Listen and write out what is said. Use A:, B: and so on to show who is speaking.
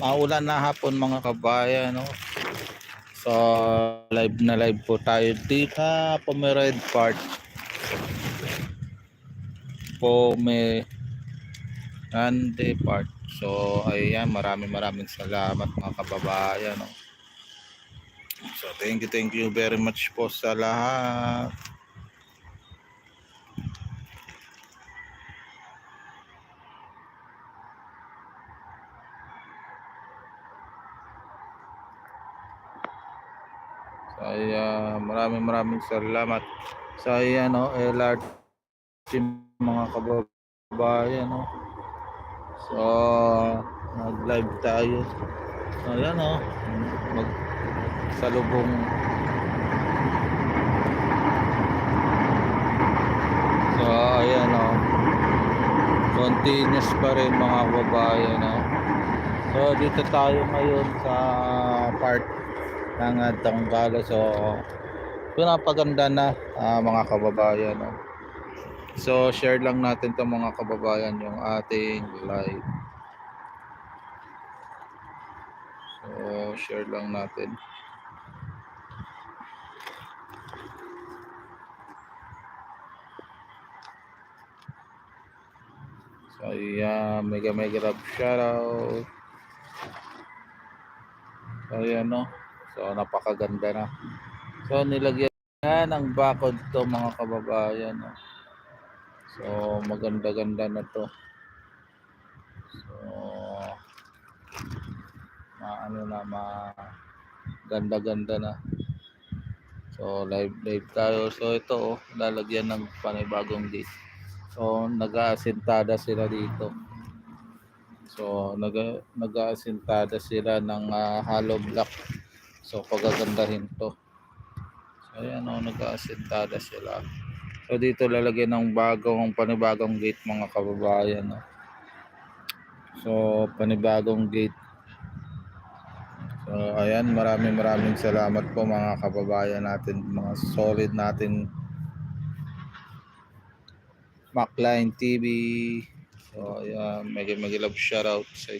A: maulan na hapon mga kabayan. No? So, live na live po tayo dito sa Pomerade Park. Pomerade Park. So, ayan, maraming maraming salamat mga kababayan. No? So, thank you, thank you very much po sa lahat. So, ayan, maraming maraming salamat sa ayan, no, LRT mga kababayan, no. So, nag-live tayo. Ayan, no, mag salubong So, ayan, no. Continuous pa rin mga kababayan, no. So, dito tayo ngayon sa park ng uh, Tanggalo. So, pinapaganda na ah, mga kababayan. No? So, share lang natin to mga kababayan yung ating live. So, share lang natin. So, yeah, mega mega love shoutout. So, ayan, no? So, napakaganda na. So, nilagyan na ng bakod to mga kababayan. No? So, maganda-ganda na to. So, maano na, ma ganda-ganda na. So, live live tayo. So, ito, oh, lalagyan ng panibagong gate. So, nag-aasintada sila dito. So, nag nag-aasintada sila ng ah, hollow block. So, pagagandahin to. So, ayan o, nag-aasintada sila. So, dito lalagyan ng bagong, panibagong gate mga kababayan. No? So, panibagong gate. So, ayan, maraming maraming salamat po mga kababayan natin, mga solid natin Macline TV. So, ayan, mega mega love shoutout sa